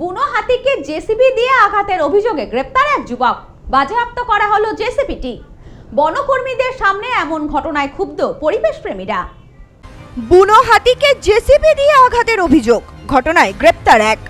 বুনো হাতিকে জেসিবি দিয়ে আঘাতের অভিযোগে গ্রেপ্তার এক যুবক। বাজেয়াপ্ত করা হলো জেসিবিটি। বনকর্মীদের সামনে এমন ঘটনায় ক্ষুব্ধ পরিবেশ প্রেমীরা। বুনো হাতিকে জেসিবি দিয়ে আঘাতের অভিযোগ, ঘটনায় গ্রেপ্তার এক।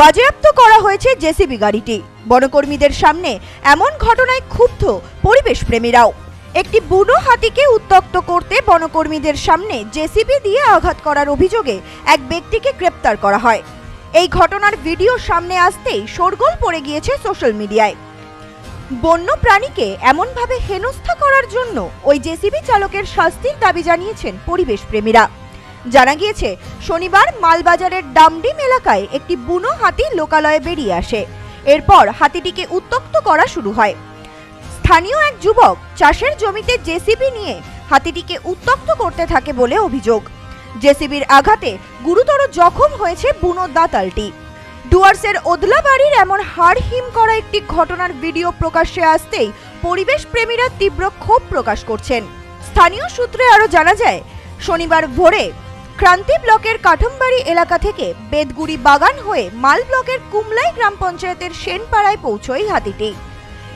বাজেয়াপ্ত করা হয়েছে জেসিবি গাড়িটি। বনকর্মীদের সামনে এমন ঘটনায় ক্ষুব্ধ পরিবেশ প্রেমীরাও। একটি বুনো হাতিকে উত্তক্ত করতে বনকর্মীদের সামনে জেসিবি দিয়ে আঘাত করার অভিযোগে এক ব্যক্তিকে গ্রেপ্তার করা হয়। এই ঘটনার ভিডিও সামনে আসতেই শোরগোল পড়ে গিয়েছে সোশ্যাল মিডিয়ায়। বন্য প্রাণীকে এমনভাবে হেনস্থা করার জন্য ওই জেসিবি চালকের শাস্তির দাবি জানিয়েছেন পরিবেশ প্রেমীরা জানা গিয়েছে, শনিবার মালবাজারের ডামডিম এলাকায় একটি বুনো হাতি লোকালয়ে বেরিয়ে আসে। এরপর হাতিটিকে উত্তক্ত করা শুরু হয়। স্থানীয় এক যুবক চাষের জমিতে জেসিবি নিয়ে হাতিটিকে উত্তক্ত করতে থাকে বলে অভিযোগ। জেসিবির আঘাতে গুরুতর জখম হয়েছে বুনো দাতালটি। ডুয়ার্সের ওদলা বাড়ির এমন হাড় হিম করা একটি ঘটনার ভিডিও প্রকাশ্যে আসতেই পরিবেশ প্রেমীরা তীব্র ক্ষোভ প্রকাশ করছেন। স্থানীয় সূত্রে আরও জানা যায়, শনিবার ভোরে ক্রান্তি ব্লকের কাঠমবাড়ি এলাকা থেকে বেদগুড়ি বাগান হয়ে মাল ব্লকের কুমলাই গ্রাম পঞ্চায়েতের সেনপাড়ায় পৌঁছয় হাতিটি।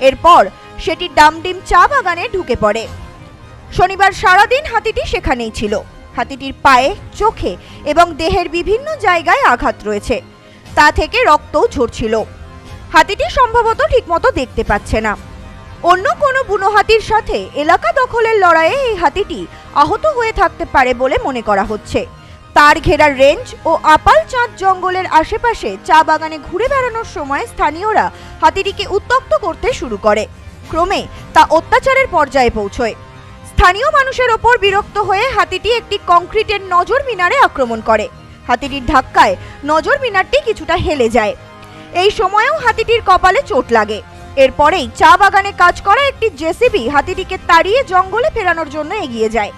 এরপর সেটি ডামডিম চা বাগানে ঢুকে পড়ে। শনিবার সারাদিন হাতিটি সেখানেই ছিল। হাতিটির পায়ে, চোখে এবং দেহের বিভিন্ন জায়গায় আঘাত রয়েছে। তা থেকে রক্তও ঝরছিল। হাতিটি সম্ভবত ঠিকমতো দেখতে পাচ্ছে না। অন্য কোনো বুনো হাতির সাথে এলাকা দখলের লড়াইয়ে এই হাতিটি আহত হয়ে থাকতে পারে বলে মনে করা হচ্ছে। তার ঘেরার রেঞ্জ ও আপাল চাঁদ জঙ্গলের আশেপাশে চা বাগানে ঘুরে বেড়ানোর সময় স্থানীয়রা হাতিটিকে উত্তক্ত করতে শুরু করে। ক্রমে তা অত্যাচারের পর্যায়ে পৌঁছয়। স্থানীয় মানুষের ওপর বিরক্ত হয়ে হাতিটি একটি কংক্রিটের নজর মিনারে আক্রমণ করে। হাতিটির ধাক্কায় নজর মিনারটি কিছুটা হেলে যায়। এই সময়েও হাতিটির কপালে চোট লাগে। এরপরেই চা বাগানে কাজ করা একটি জেসিবি হাতিটিকে তাড়িয়ে জঙ্গলে ফেরানোর জন্য এগিয়ে যায়।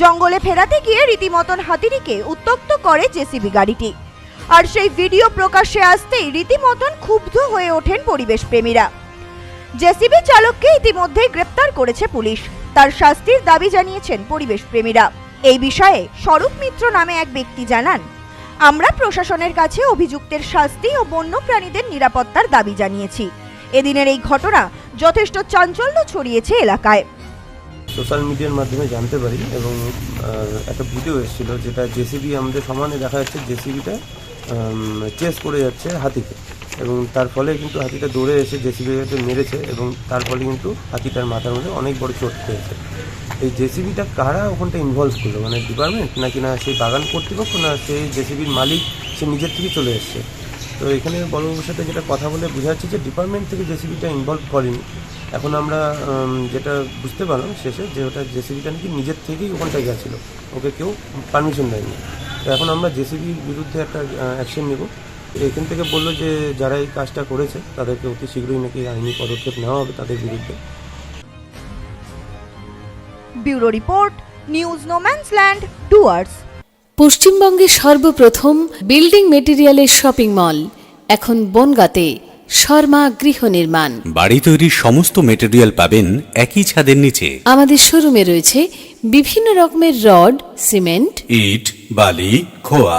জঙ্গলে ফেরাতে গিয়ে রীতিমতন হাতিটিকে উত্তক্ত করে জেসিবি গাড়িটি। আর সেই ভিডিও প্রকাশ্যে আসতেই রীতিমতন ক্ষুব্ধ হয়ে ওঠেন পরিবেশ প্রেমীরা জেসিবি চালককে ইতিমধ্যেই গ্রেপ্তার করেছে পুলিশ। তার শাস্তির দাবি জানিয়েছেন পরিবেশ প্রেমীরা এই বিষয়ে স্বরূপ মিত্র নামে এক ব্যক্তি জানান, আমরা প্রশাসনের কাছে অভিযুক্তের শাস্তি ও বন্য প্রাণীদের নিরাপত্তার দাবি জানিয়েছি। এদিনের এই ঘটনা যথেষ্ট চাঞ্চল্য ছড়িয়েছে এলাকায়। সোশ্যাল মিডিয়ার মাধ্যমে জানতে পারি এবং একটা ভিডিও এসেছিল যেটা জেসিবি আমাদের সমানে দেখা যাচ্ছে, জেসিবিটা চেস করে যাচ্ছে হাতিকে। এবং তার ফলে কিন্তু হাতিটা দৌড়ে এসে জেসিবিটাকে মেরেছে এবং তার ফলে কিন্তু হাতিটার মাথার মধ্যে অনেক বড় চোট পেয়েছে এই জেসিবিটা কারা ওখানটা ইনভলভ করল? মানে ডিপার্টমেন্ট নাকি না সেই বাগান কর্তৃপক্ষ? না সেই জেসিবির মালিক? সে নিজের থেকে চলে এসছে। তো এখানে বড়বাবুর সাথে যেটা কথা বলে বোঝা যাচ্ছে যে ডিপার্টমেন্ট থেকে জেসিবিটা ইনভলভ করেনি। এখন আমরা যেটা বুঝতে পারলাম শেষে যে ওটা জেসিবিটা নাকি নিজের থেকেই ওখানটায় গেছিল। ওকে কেউ পারমিশন দেয়নি। তো এখন আমরা জেসিবির বিরুদ্ধে একটা অ্যাকশন নেব। এখান থেকে বলল যে যারা এই কাজটা করেছে তাদেরকে অতি শীঘ্রই নাকি আইনি পদক্ষেপ নেওয়া হবে তাদের বিরুদ্ধে। Bureau report news no man's land Dooars. পশ্চিমবঙ্গের সর্বপ্রথম বিল্ডিং মেটেরিয়ালের শপিং মল এখন বনগাঁতে শর্মা গৃহ নির্মাণ। বাড়ি তৈরির সমস্ত মেটেরিয়াল পাবেন একই ছাদের নিচে। আমাদের শোরুমে রয়েছে বিভিন্ন রকমের রড সিমেন্ট। ইট বালি খোয়া